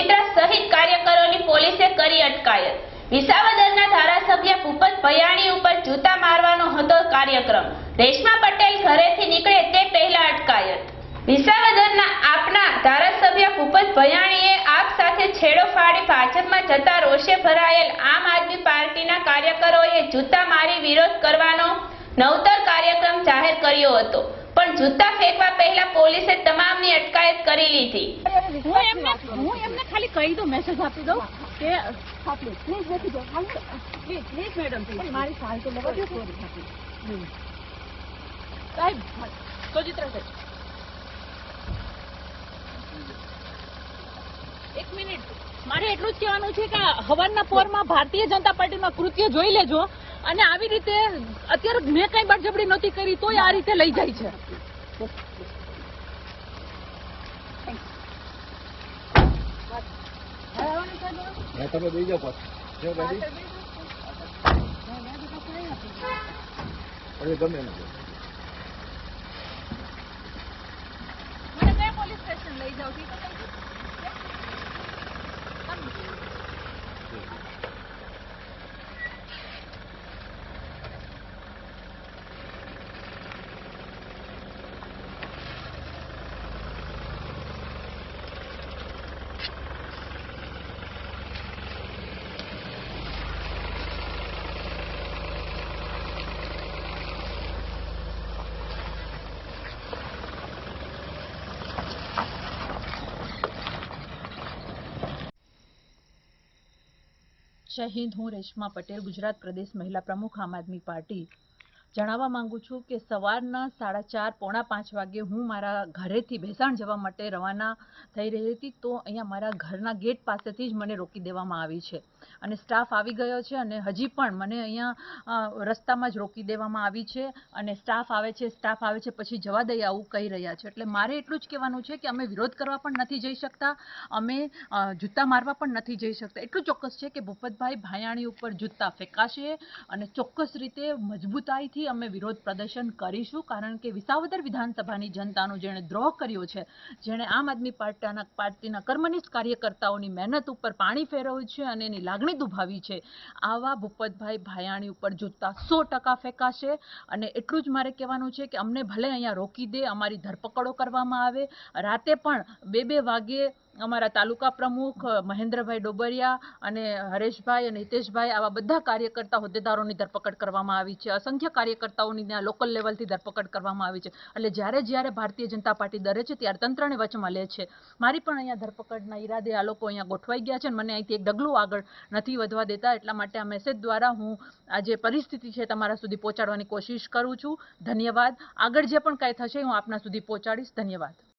સોજિત્રા સહિત કાર્યકરોની પોલીસે કરી અટકાયત. વિસાવદરના ધારાસભ્ય ભૂપત ભયાણી ઉપર જૂતા મારવાનો હતો કાર્યક્રમ. રેશમા પટેલ ઘરેથી નીકળે તે પહેલા અટકાયત. વિસાવદરના આપના ધારાસભ્ય ભૂપત ભયાણીએ આપ સાથે છેડો ફાડી ભાજપમાં જતા રોષે ભરાયેલ આમ આદમી પાર્ટીના કાર્યકરોએ જૂતા મારી વિરોધ કરવાનો નવતર કાર્યક્રમ જાહેર કર્યો હતો. પણ જૂતા ફેંકવા પહેલા પોલીસે તમામની અટકાયત કરી લીધી. હું એમને હું એમને ખાલી કહી દઉં મેસેજ આપી દઉં કે પ્લીઝ પ્લીઝ બેસી જાઓ પ્લીઝ પ્લીઝ મેડમ મારી સાલ તો લેવા દો સોરી સાહેબ સોજિત્રા સાહેબ. એક મિનિટ. મારે એટલું જ કહેવાનું છે કે હવાના પોરમાં ભારતીય જનતા પાર્ટીમાં કૃત્ય જોઈ લેજો અને આવી રીતે અત્યારે મેં કઈ બળજબડી નથી કરી તોય આ રીતે લઈ જાય છે. હા તમે દઈ જાઓ પાછું. જો ગાડી. અરે ગમે નથી મને કયા પોલીસ સ્ટેશન લઈ જાવ જય હું રેશમા પટેલ ગુજરાત પ્રદેશ મહિલા પ્રમુખ આમ આદમી પાર્ટી. જણાવવા માંગુ છું કે સવારના સાડા ચાર, પોણા પાંચ વાગે હું મારા ઘરેથી ભેસાણ જવા માટે રવાના થઈ રહી હતી, તો અહીંયા મારા ઘરના ગેટ પાસેથી જ મને રોકી દેવામાં આવી છે. અને સ્ટાફ આવી ગયો છે અને હજી પણ મને અહીંયા રસ્તામાં જ રોકી દેવામાં આવી છે અને સ્ટાફ આવે છે, સ્ટાફ આવે છે, પછી જવા દઈએ આવું કહી રહ્યા છે. એટલે મારે એટલું જ કહેવાનું છે કે અમે વિરોધ કરવા પણ નથી જઈ શકતા, અમે જૂતા મારવા પણ નથી જઈ શકતા. એટલું ચોક્કસ છે કે ભૂપતભાઈ ભાયાણી ઉપર જૂતા ફેંકાશે અને ચોક્કસ રીતે મજબૂતાઈથી અમે વિરોધ પ્રદર્શન કરીશું, કારણ કે વિસાવદર વિધાનસભાની જનતાનો જેણે દ્રોહ કર્યો છે, જેણે આમ આદમી પાર્ટીના પાર્ટીના કર્મનિષ્ઠ કાર્યકર્તાઓની મહેનત ઉપર પાણી ફેરવ્યું છે અને એની લાગણી દુભાવી છે. આવા ભૂપતભાઈ ભાયાણી ઉપર જૂતા સો ટકા ફેંકાશે અને એટલું જ મારે કહેવાનું છે કે અમને ભલે અહીંયા રોકી દે, અમારી ધરપકડો કરવામાં આવે. રાતે પણ બે બે વાગે અમારા તાલુકા પ્રમુખ મહેન્દ્રભાઈ ડોબરિયા અને હરેશભાઈ અને હિતેશભાઈ આવા બધા કાર્યકર્તા હોદ્દેદારોની ધરપકડ કરવામાં આવી છે. અસંખ્ય કાર્યકર્તાઓની ત્યાં લોકલ લેવલથી ધરપકડ કરવામાં આવી છે. એટલે જ્યારે જ્યારે ભારતીય જનતા પાર્ટી ડરે છે, ત્યારે તંત્રને વચમાં લે છે. મારી પણ અહીંયા ધરપકડના ઈરાદે આ લોકો અહીંયા ગોઠવાઈ ગયા છે અને મને અહીંથી એક ડગલું આગળ નથી વધવા દેતા. એટલા માટે આ મેસેજ દ્વારા હું આ જે પરિસ્થિતિ છે તમારા સુધી પહોંચાડવાની કોશિશ કરું છું. ધન્યવાદ. આગળ જે પણ કાંઈ થશે હું આપના સુધી પહોંચાડીશ. ધન્યવાદ.